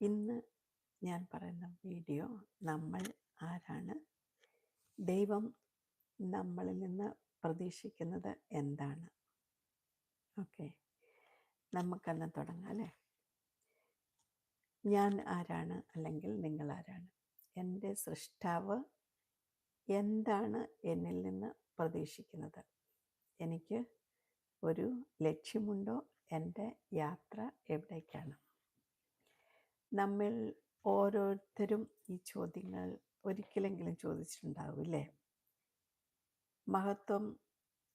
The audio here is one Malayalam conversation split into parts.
ഇന്ന് ഞാൻ പറയുന്ന വീഡിയോ നമ്മൾ ആരാണ്? ദൈവം നമ്മളിൽ നിന്ന് പ്രതീക്ഷിക്കുന്നത് എന്താണ്? ഓക്കെ. നമുക്കന്ന് തുടങ്ങാം അല്ലേ? ഞാൻ ആരാണ് അല്ലെങ്കിൽ നിങ്ങൾ ആരാണ്? എന്റെ സൃഷ്ടാവ് എന്താണ് എന്നിൽ നിന്ന് പ്രതീക്ഷിക്കുന്നത്? എനിക്ക് ഒരു ലക്ഷ്യമുണ്ടോ? എന്റെ യാത്ര എവിടേക്കാണ്? നമ്മൾ ഓരോരുത്തരും ഈ ചോദ്യങ്ങൾ ഒരിക്കലെങ്കിലും ചോദിച്ചിട്ടുണ്ടാവില്ലേ മഹത്വം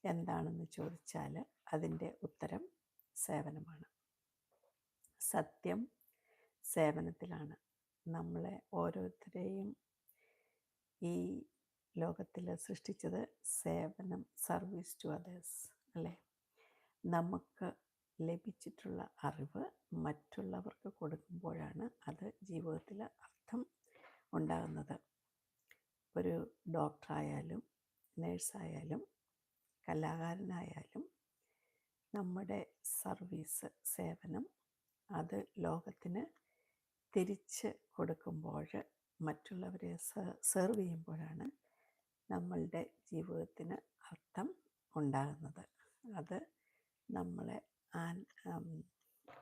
എന്താണെന്ന് ചോദിച്ചാൽ അതിന്റെ ഉത്തരം സേവനമാണ്. സത്യം സേവനത്തിലാണ്. നമ്മളെ ഓരോരുത്തരെയും ഈ ലോകത്തിൽ സൃഷ്ടിച്ചത് സേവനം സർവീസ് ടു അതേഴ്സ് അല്ലേ? നമുക്ക് ലഭിച്ചിട്ടുള്ള അറിവ് മറ്റുള്ളവർക്ക് കൊടുക്കുമ്പോഴാണ് അത് ജീവിതത്തിൽ അർത്ഥം ഉണ്ടാകുന്നത്. ഒരു ഡോക്ടറായാലും നേഴ്സായാലും കലാകാരനായാലും നമ്മുടെ സർവീസ് സേവനം അത് ലോകത്തിന് തിരിച്ച് കൊടുക്കുമ്പോൾ മറ്റുള്ളവരെ സെർവ് ചെയ്യുമ്പോഴാണ് നമ്മളുടെ ജീവിതത്തിന് അർത്ഥം ഉണ്ടാകുന്നത്. അത് നമ്മളെ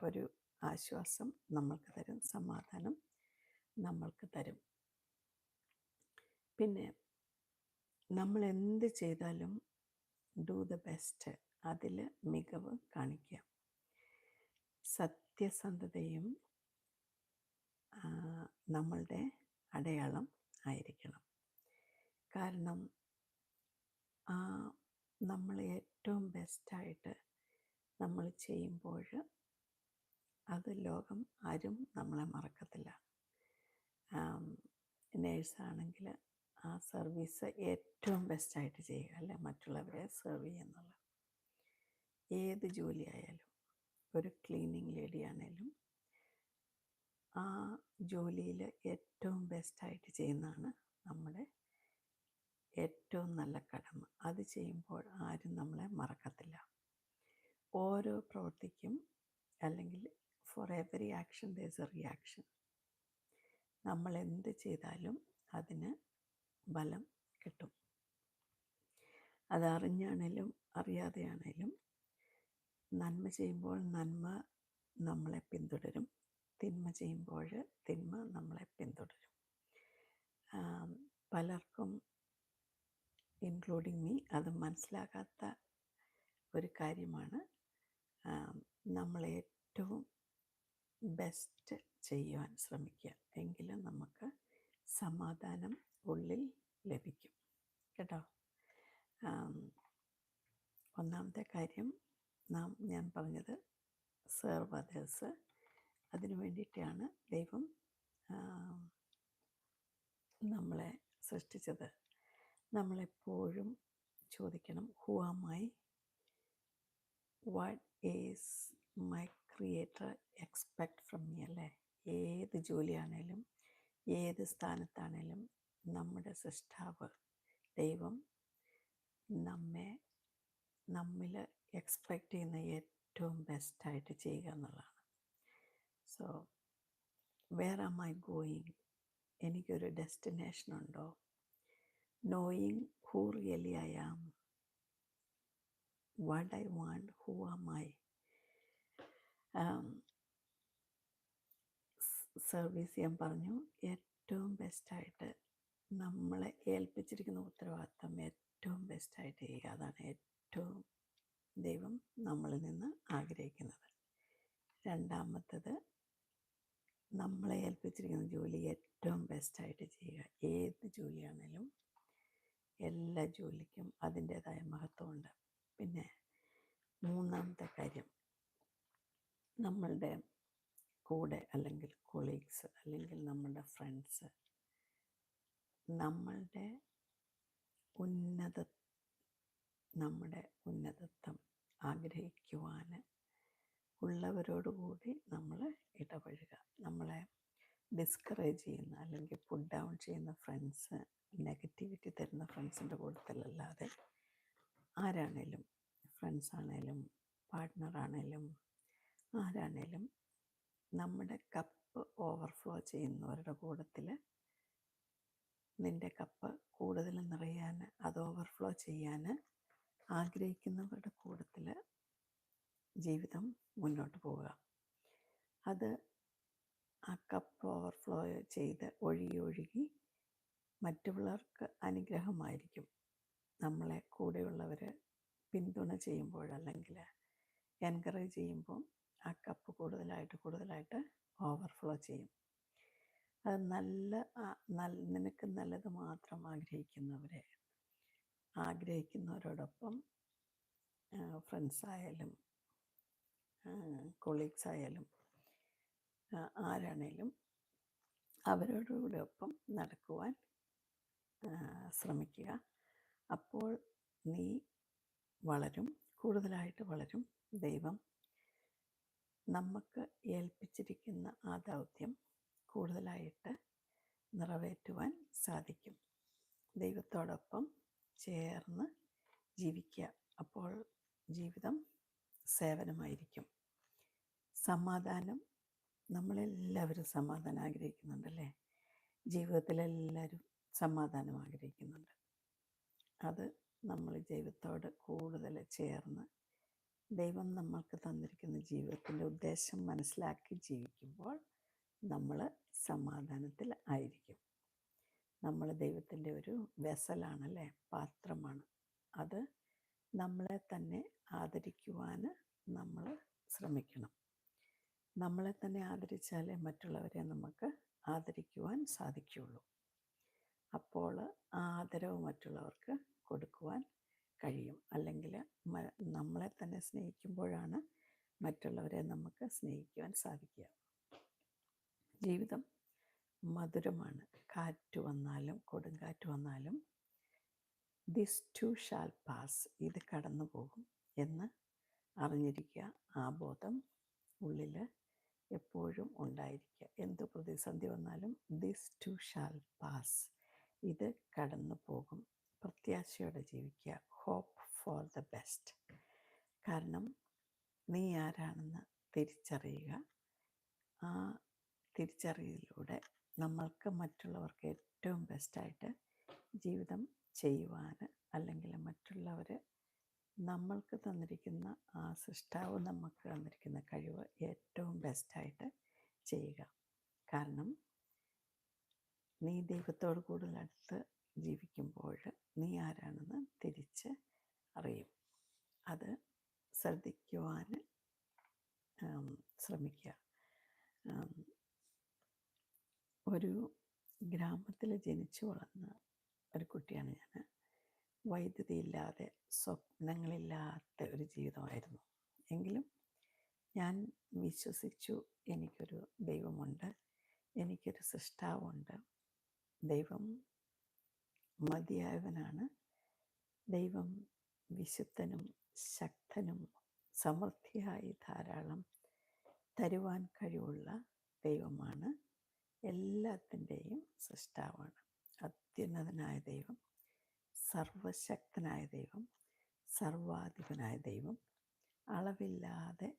ഒരു ആശ്വാസം നമ്മൾക്ക് തരും സമാധാനം നമ്മൾക്ക് തരും. പിന്നെ നമ്മൾ എന്ത് ചെയ്താലും ഡു ദ ബെസ്റ്റ് അതിൽ മികവ് കാണിക്കുക. സത്യസന്ധതയും നമ്മളുടെ അടയാളം ആയിരിക്കണം. കാരണം നമ്മൾ ഏറ്റവും ബെസ്റ്റായിട്ട് നമ്മൾ ചെയ്യുമ്പോൾ അത് ലോകം ആരും നമ്മളെ മറക്കത്തില്ല. നേഴ്സാണെങ്കിൽ ആ സർവീസ് ഏറ്റവും ബെസ്റ്റായിട്ട് ചെയ്യുക അല്ലെ? മറ്റുള്ളവരെ സെർവ് ചെയ്യുന്നുള്ള ഏത് ജോലിയായാലും ഒരു ക്ലീനിങ് ലേഡി ആണെങ്കിലും ആ ജോലിയിൽ ഏറ്റവും ബെസ്റ്റായിട്ട് ചെയ്യുന്നതാണ് നമ്മുടെ ഏറ്റവും നല്ല കടമ. അത് ചെയ്യുമ്പോൾ ആരും നമ്മളെ മറക്കത്തില്ല. ഓരോ പ്രവൃത്തിക്കും അല്ലെങ്കിൽ for every action does a reaction നമ്മൾ എന്ത് ചെയ്താലും അതിന് ബലം കിട്ടും. അതറിഞ്ഞാണേലും അറിയാതെയാണേലും നന്മ ചെയ്യുമ്പോൾ നന്മ നമ്മളെ പിന്തുടരും. തിന്മ ചെയ്യുമ്പോൾ തിന്മ നമ്മളെ പിന്തുടരും. പലർക്കും ഇൻക്ലൂഡിങ് മീ അത് മനസ്സിലാകാത്ത ഒരു കാര്യമാണ്. നമ്മൾ ഏറ്റവും ബെസ്റ്റ് ചെയ്യുവാൻ ശ്രമിക്കുക. എങ്കിലും നമുക്ക് സമാധാനം ഉള്ളിൽ ലഭിക്കും. കേട്ടോ? ഒന്നാമത്തെ കാര്യം നാം ഞാൻ പറഞ്ഞത് സെർവ് അതേഴ്സ് അതിനു വേണ്ടിയിട്ടാണ് ദൈവം നമ്മളെ സൃഷ്ടിച്ചത്. നമ്മളെപ്പോഴും ചോദിക്കണം who am I what is my creator expect from me അല്ലേ? ഏത് ജോലിയാണേലും ഏത് സ്ഥാനത്താണേലും നമ്മുടെ സൃഷ്ടാവ് ദൈവം നമ്മെ നമ്മിൽ എക്സ്പെക്റ്റ് ചെയ്യുന്ന ഏറ്റവും ബെസ്റ്റായിട്ട് ചെയ്യുക എന്നുള്ളതാണ്. So where am I going എനിക്കൊരു ഡെസ്റ്റിനേഷൻ ഉണ്ടോ? Knowing who really I am what I want who am I service ചെയ്യാൻ പറഞ്ഞു. ഏറ്റവും ബെസ്റ്റായിട്ട് നമ്മളെ ഏൽപ്പിച്ചിരിക്കുന്ന ഉത്തരവാദിത്തം ഏറ്റവും ബെസ്റ്റായിട്ട് ചെയ്യുക. അതാണ് ഏറ്റവും ദൈവം നമ്മളിൽ നിന്ന് ആഗ്രഹിക്കുന്നത്. രണ്ടാമത്തത് നമ്മളെ ഏൽപ്പിച്ചിരിക്കുന്ന ജോലി ഏറ്റവും ബെസ്റ്റായിട്ട് ചെയ്യുക. ഏത് ജോലിയാണേലും എല്ലാ ജോലിക്കും അതിന്റേതായ മഹത്വമുണ്ട്. പിന്നെ മൂന്നാമത്തെ കാര്യം നമ്മളുടെ കൂടെ അല്ലെങ്കിൽ കൊളീഗ്സ് അല്ലെങ്കിൽ നമ്മളുടെ ഫ്രണ്ട്സ് നമ്മളുടെ ഉന്നത നമ്മുടെ ഉന്നതത്വം ആഗ്രഹിക്കുവാൻ ഉള്ളവരോടുകൂടി നമ്മൾ ഇടപഴകുക. നമ്മളെ ഡിസ്കറേജ് ചെയ്യുന്ന അല്ലെങ്കിൽ പുഡ് ഡൗൺ ചെയ്യുന്ന ഫ്രണ്ട്സ് നെഗറ്റിവിറ്റി തരുന്ന ഫ്രണ്ട്സിന്റെ കൂട്ടത്തിലല്ലാതെ ആരാണേലും ഫ്രണ്ട്സ് ആണേലും പാർട്ട്ണർ ആണേലും ആരാണേലും നമ്മുടെ കപ്പ് ഓവർഫ്ലോ ചെയ്യുന്നവരുടെ കൂട്ടത്തിൽ നിന്റെ കപ്പ് കൂടുതൽ നിറയാൻ അത് ഓവർഫ്ലോ ചെയ്യാൻ ആഗ്രഹിക്കുന്നവരുടെ കൂട്ടത്തിൽ ജീവിതം മുന്നോട്ട് പോവുക. അത് ആ കപ്പ് ഓവർഫ്ലോ ചെയ്ത് ഒഴുകി ഒഴുകി മറ്റുള്ളവർക്ക് അനുഗ്രഹമായിരിക്കും. നമ്മളെ കൂടെയുള്ളവർ പിന്തുണ ചെയ്യുമ്പോൾ അല്ലെങ്കിൽ എൻകറേജ് ചെയ്യുമ്പോൾ ആ കപ്പ് കൂടുതലായിട്ട് കൂടുതലായിട്ട് ഓവർഫ്ലോ ചെയ്യും. അത് നല്ല നിനക്ക് നല്ലത് മാത്രം ആഗ്രഹിക്കുന്നവരെ ആഗ്രഹിക്കുന്നവരോടൊപ്പം ഫ്രണ്ട്സ് ആയാലും കൊളീഗ്സ് ആയാലും ആരാണേലും അവരോടുകൂടെ ഒപ്പം നടക്കുവാൻ ശ്രമിക്കുക. അപ്പോൾ നീ വളരും കൂടുതലായിട്ട് വളരും ദൈവം. നമുക്ക് ഏൽപ്പിച്ചിരിക്കുന്ന ആ ദൗത്യം കൂടുതലായിട്ട് നിറവേറ്റുവാൻ സാധിക്കും. ദൈവത്തോടൊപ്പം ചേർന്ന് ജീവിക്കുക. അപ്പോൾ ജീവിതം സേവനമായിരിക്കും. സമാധാനം നമ്മളെല്ലാവരും സമാധാനം ആഗ്രഹിക്കുന്നുണ്ടല്ലേ? ജീവിതത്തിലെല്ലാവരും സമാധാനം ആഗ്രഹിക്കുന്നുണ്ട്. അത് നമ്മൾ ദൈവത്തോട് കൂടുതൽ ചേർന്ന് ദൈവം നമ്മൾക്ക് തന്നിരിക്കുന്ന ജീവിതത്തിന്റെ ഉദ്ദേശം മനസ്സിലാക്കി ജീവിക്കുമ്പോൾ നമ്മൾ സമാധാനത്തിൽ ആയിരിക്കും. നമ്മൾ ദൈവത്തിന്റെ ഒരു വെസലാണല്ലേ? പാത്രമാണ്. അത് നമ്മളെ തന്നെ ആദരിക്കുവാൻ നമ്മൾ ശ്രമിക്കണം. നമ്മളെ തന്നെ ആദരിച്ചാലേ മറ്റുള്ളവരെ നമുക്ക് ആദരിക്കുവാൻ സാധിക്കുകയുള്ളൂ. അപ്പോൾ ആ ആദരവ് മറ്റുള്ളവർക്ക് കൊടുക്കുവാൻ കഴിയും. അല്ലെങ്കിൽ നമ്മളെ തന്നെ സ്നേഹിക്കുമ്പോഴാണ് മറ്റുള്ളവരെ നമുക്ക് സ്നേഹിക്കുവാൻ സാധിക്കുക. ജീവിതം മധുരമാണ്. കാറ്റ് വന്നാലും കൊടുങ്കാറ്റ് വന്നാലും ദിസ് ടു ഷാൽ പാസ് ഇത് കടന്നു പോകും എന്ന് അറിഞ്ഞിരിക്കുക. ആ ബോധം ഉള്ളിൽ എപ്പോഴും ഉണ്ടായിരിക്കുക. എന്ത് പ്രതിസന്ധി വന്നാലും ദിസ് ടു ഷാൽ പാസ് ഇത് കടന്നു പോകും പ്രത്യാശയോടെ ജീവിക്കുക. ഹോപ്പ് ഫോർ ദ ബെസ്റ്റ് കാരണം നീ ആരാണെന്ന് തിരിച്ചറിയുക. ആ തിരിച്ചറിയലിലൂടെ നമ്മൾക്ക് മറ്റുള്ളവർക്ക് ഏറ്റവും ബെസ്റ്റായിട്ട് ജീവിതം ചെയ്യുവാൻ അല്ലെങ്കിൽ മറ്റുള്ളവർ നമ്മൾക്ക് തന്നിരിക്കുന്ന ആ സൃഷ്ടാവ് നമുക്ക് തന്നിരിക്കുന്ന കഴിവ് ഏറ്റവും ബെസ്റ്റായിട്ട് ചെയ്യുക. കാരണം നീ ദൈവത്തോട് കൂടുതൽ അടുത്ത് ജീവിക്കുമ്പോൾ നീ ആരാണെന്ന് തിരിച്ച് അറിയും. അത് ശ്രദ്ധിക്കുവാൻ ശ്രമിക്കുക. ഒരു ഗ്രാമത്തിൽ ജനിച്ചു വളർന്ന ഒരു കുട്ടിയാണ് ഞാൻ വൈദ്യുതി ഇല്ലാതെ സ്വപ്നങ്ങളില്ലാത്ത ഒരു ജീവിതമായിരുന്നു. എങ്കിലും ഞാൻ വിശ്വസിച്ചു എനിക്കൊരു ദൈവമുണ്ട് എനിക്കൊരു സൃഷ്ടാവുണ്ട്. ദൈവം മതിയായവനാണ്. ദൈവം വിശുദ്ധനും ശക്തനും സമൃദ്ധിയായി ധാരാളം തരുവാൻ കഴിവുള്ള ദൈവമാണ്. എല്ലാത്തിന്റെയും സൃഷ്ടാവാണ്. അത്യുന്നതനായ ദൈവം സർവശക്തനായ ദൈവം സർവാധിപനായ ദൈവം അളവില്ലാതെ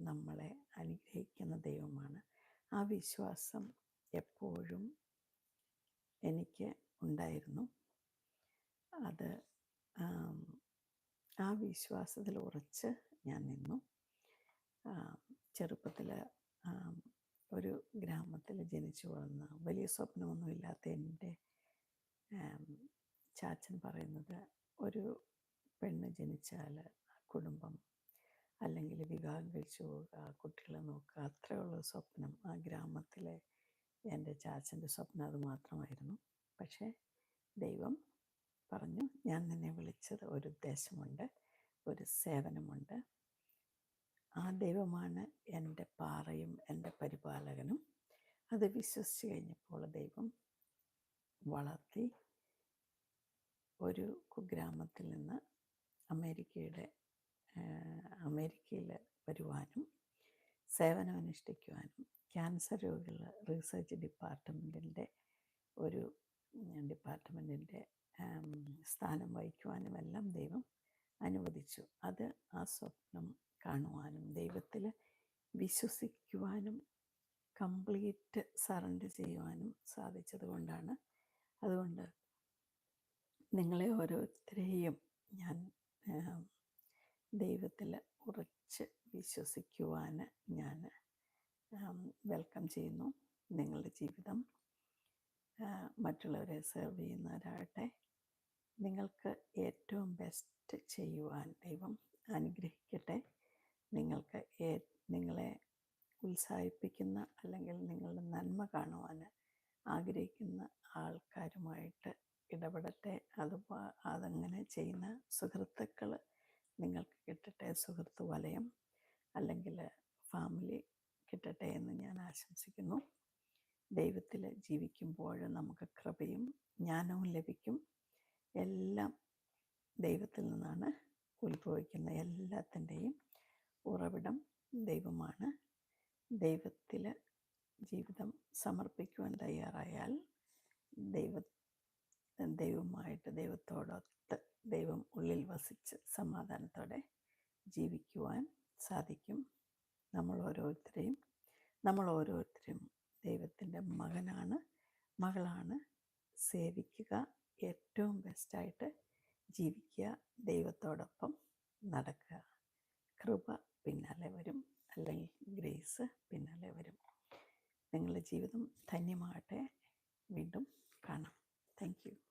നമ്മളെ അനുഗ്രഹിക്കുന്ന ദൈവമാണ്. ആ വിശ്വാസം എപ്പോഴും എനിക്ക് ഉണ്ടായിരുന്നു. അത് ആ വിശ്വാസത്തിൽ ഉറച്ച് ഞാൻ നിന്നു. ചെറുപ്പത്തിൽ ഒരു ഗ്രാമത്തിൽ ജനിച്ചു വളർന്ന വലിയ സ്വപ്നമൊന്നുമില്ലാത്ത എന്റെ ചാച്ചൻ പറയുന്നത് ഒരു പെണ്ണ് ജനിച്ചാൽ കുടുംബം അല്ലെങ്കിൽ വിവാഹം കഴിച്ചു പോവുക കുട്ടികളെ നോക്കുക അത്രയുള്ള സ്വപ്നം ആ ഗ്രാമത്തിലെ എന്റെ ചാച്ചന്റെ സ്വപ്നം അത് മാത്രമായിരുന്നു. പക്ഷേ ദൈവം പറഞ്ഞു ഞാൻ നിന്നെ വിളിച്ചത് ഒരു ഉദ്ദേശമുണ്ട് ഒരു സേവനമുണ്ട്. ആ ദൈവമാണ് എന്റെ പാറയും എന്റെ പരിപാലകനും. അത് വിശ്വസിച്ച് കഴിഞ്ഞപ്പോൾ ദൈവം വളർത്തി ഒരു കുഗ്രാമത്തിൽ നിന്ന് അമേരിക്കയുടെ അമേരിക്കയിൽ വരുവാനും സേവനം അനുഷ്ഠിക്കുവാനും ക്യാൻസർ രോഗികൾ റിസർച്ച് ഡിപ്പാർട്ട്മെന്റിന്റെ ഒരു ഡിപ്പാർട്ട്മെന്റിന്റെ സ്ഥാനം വഹിക്കുവാനും എല്ലാം ദൈവം അനുവദിച്ചു. അത് ആ സ്വപ്നം കാണുവാനും ദൈവത്തിൽ വിശ്വസിക്കുവാനും കംപ്ലീറ്റ് സറണ്ടർ ചെയ്യുവാനും സാധിച്ചത് കൊണ്ടാണ്. അതുകൊണ്ട് നിങ്ങളെ ഓരോരുത്തരെയും ഞാൻ ദൈവത്തിൽ ഉറച്ച് വിശ്വസിക്കുവാൻ ഞാൻ വെൽക്കം ചെയ്യുന്നു. നിങ്ങളുടെ ജീവിതം മറ്റുള്ളവരെ സെർവ് ചെയ്യുന്നവരാകട്ടെ. നിങ്ങൾക്ക് ഏറ്റവും ബെസ്റ്റ് ചെയ്യുവാൻ ദൈവം അനുഗ്രഹിക്കട്ടെ. നിങ്ങൾക്ക് നിങ്ങളെ ഉത്സാഹിപ്പിക്കുന്ന അല്ലെങ്കിൽ നിങ്ങളുടെ നന്മ കാണുവാൻ ആഗ്രഹിക്കുന്ന ആൾക്കാരുമായിട്ട് ഇടപെടട്ടെ. അത് അതങ്ങനെ ചെയ്യുന്ന സുഹൃത്തുക്കൾ നിങ്ങൾക്ക് കിട്ടട്ടെ. സുഹൃത്ത് വലയം അല്ലെങ്കിൽ ഫാമിലി കിട്ടട്ടെ എന്ന് ഞാൻ ആശംസിക്കുന്നു. ദൈവത്തിൽ ജീവിക്കുമ്പോൾ നമുക്ക് കൃപയും ജ്ഞാനവും ലഭിക്കും. എല്ലാം ദൈവത്തിൽ നിന്നാണ് ഉത്ഭവിക്കുന്ന എല്ലാത്തിന്റെയും ഉറവിടം ദൈവമാണ്. ദൈവത്തിൽ ജീവിതം സമർപ്പിക്കുവാൻ തയ്യാറായാൽ ദൈവ ദൈവമായിട്ട് ദൈവത്തോടൊത്ത് ദൈവം ഉള്ളിൽ വസിച്ച് സമാധാനത്തോടെ ജീവിക്കുവാൻ സാധിക്കും. നമ്മൾ ഓരോരുത്തരെയും നമ്മൾ ഓരോരുത്തരും ദൈവത്തിന്റെ മകനാണ് മകളാണ് സേവിക്കുക ഏറ്റവും ബെസ്റ്റായിട്ട് ജീവിക്കുക ദൈവത്തോടൊപ്പം നടക്കുക. കൃപ പിന്നാലെ വരും അല്ലെങ്കിൽ ഗ്രേസ് പിന്നാലെ വരും. നിങ്ങളുടെ ജീവിതം ധന്യമാകട്ടെ. വീണ്ടും കാണാം. താങ്ക്